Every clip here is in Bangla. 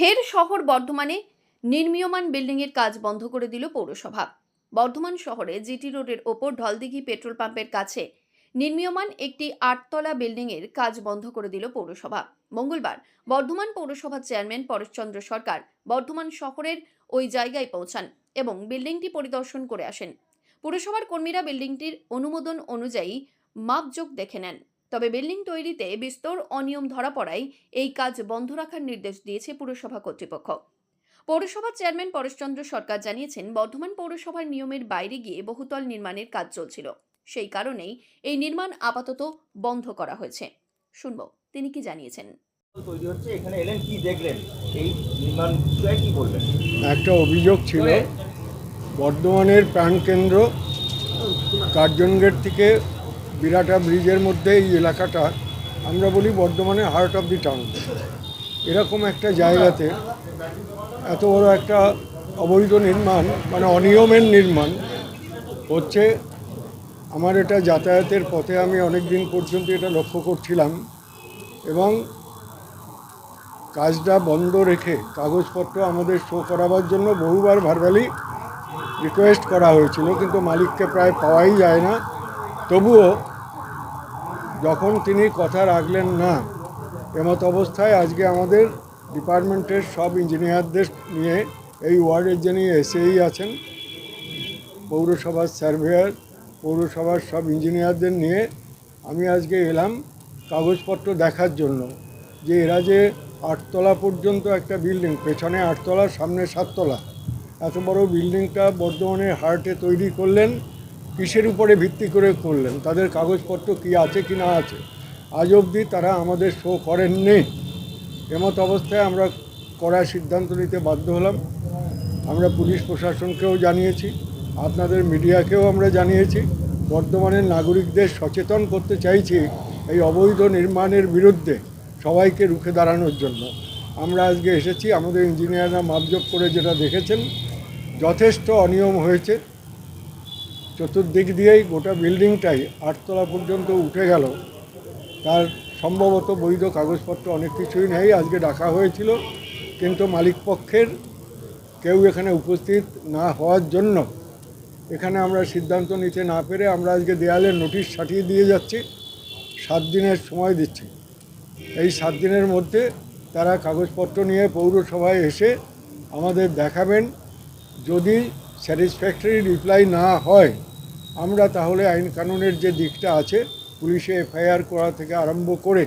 ফের শহর বর্ধমানে নির্মীয়মান বিল্ডিংয়ের কাজ বন্ধ করে দিল পৌরসভা। বর্ধমান শহরে জিটি রোডের ওপর ঢলদিঘি পেট্রোল পাম্পের কাছে নির্মীয়মান একটি আটতলা বিল্ডিংয়ের কাজ বন্ধ করে দিল পৌরসভা। মঙ্গলবার বর্ধমান পৌরসভার চেয়ারম্যান পরেশচন্দ্র সরকার বর্ধমান শহরের ওই জায়গায় পৌঁছান এবং বিল্ডিংটি পরিদর্শন করে আসেন। পুরসভার কর্মীরা বিল্ডিংটির অনুমোদন অনুযায়ী মাপজোক দেখে নেন। তবে বিল্ডিং তৈরিতে বিস্তর অনিয়ম ধরা পড়ায় এই কাজ বন্ধ রাখার নির্দেশ দিয়েছে পুরসভা কর্তৃপক্ষ। পৌরসভার চেয়ারম্যান পরেশচন্দ্র সরকার জানিয়েছেন বর্ধমান পৌরসভার নিয়মের বাইরে গিয়ে বহুতল নির্মাণের কাজ চলছিল। সেই কারণেই এই নির্মাণ আপাতত বন্ধ করা হয়েছে। শুনব তিনি কি জানিয়েছেন? তৈরি হচ্ছে এখানে এলেন কি দেখলেন? এই নির্মাণ বিষয়ে কি বলবেন? একটা অভিযোগ ছিল বর্ধমানের প্রাণকেন্দ্র কার্জন গেট থেকে বিরাটা ব্রিজের মধ্যে এই এলাকাটা, আমরা বলি বর্ধমানে হার্ট অফ দি টাউন এরকম একটা জায়গাতে এত বড় একটা অবৈধ নির্মাণ মানে অনিয়মের নির্মাণ হচ্ছে। আমার এটা যাতায়াতের পথে আমি অনেক দিন পর্যন্ত এটা লক্ষ্য করছিলাম এবং কাজটা বন্ধ রেখে কাগজপত্র আমাদের শো করাবার জন্য বহুবার ভার্বালি রিকোয়েস্ট করা হয়েছিল, কিন্তু মালিককে প্রায় পাওয়াই যায় না। তবুও যখন তিনি কথা রাখলেন না, এমত অবস্থায় আজকে আমাদের ডিপার্টমেন্টের সব ইঞ্জিনিয়ারদের নিয়ে এই ওয়ার্ডের যিনি এসেই আছেন, পৌরসভার সার্ভেয়ার, পৌরসভার সব ইঞ্জিনিয়ারদের নিয়ে আমি আজকে এলাম কাগজপত্র দেখার জন্য যে এরা যে আটতলা পর্যন্ত একটা বিল্ডিং, পেছনে আটতলা, সামনে সাততলা। এত বড় বিল্ডিংটা বর্ধমানের হার্টে তৈরি করলেন কিসের উপরে ভিত্তি করে করলেন? তাদের কাগজপত্র কি আছে, কি না আছে? আজ অবধি তারা আমাদের শো করেননি। এমত অবস্থায় আমরা করার সিদ্ধান্ত নিতে বাধ্য হলাম। আমরা পুলিশ প্রশাসনকেও জানিয়েছি, আপনাদের মিডিয়াকেও আমরা জানিয়েছি। বর্ধমানের নাগরিকদের সচেতন করতে চাইছি এই অবৈধ নির্মাণের বিরুদ্ধে সবাইকে রুখে দাঁড়ানোর জন্য। আমরা আজকে এসেছি, আমাদের ইঞ্জিনিয়াররা মাপজোক করে যেটা দেখেছেন, যথেষ্ট অনিয়ম হয়েছে। চতুর্দিক দিয়েই গোটা বিল্ডিংটাই আটতলা পর্যন্ত উঠে গেল। তার সম্ভবত বৈধ কাগজপত্র অনেক কিছুই নেই, আজকে ডাকা হয়েছিল। কিন্তু মালিক পক্ষের কেউ এখানে উপস্থিত না হওয়ার জন্য। এখানে আমরা সিদ্ধান্ত নিতে না পেরে আমরা আজকে দেয়ালে নোটিশ ছাটিয়ে দিয়ে যাচ্ছি, সাত দিনের সময় দিচ্ছি। এই সাত দিনের মধ্যে তারা কাগজপত্র নিয়ে পৌরসভায় এসে আমাদের দেখাবেন। যদি স্যাটিসফ্যাক্টরি রিপ্লাই না হয় আমরা তাহলে আইন কানুনের যে দিকটা আছে, পুলিশে এফআইআর করা থেকে আরম্ভ করে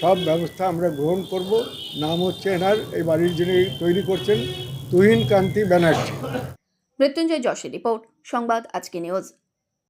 সব ব্যবস্থা আমরা গ্রহণ করব। নাম হচ্ছে এনার এই বাড়ির যিনি তৈরি করছেন তুহিন কান্তি ব্যানার্জি। মৃত্যুঞ্জয় যশের রিপোর্ট, সংবাদ আজকে নিউজ।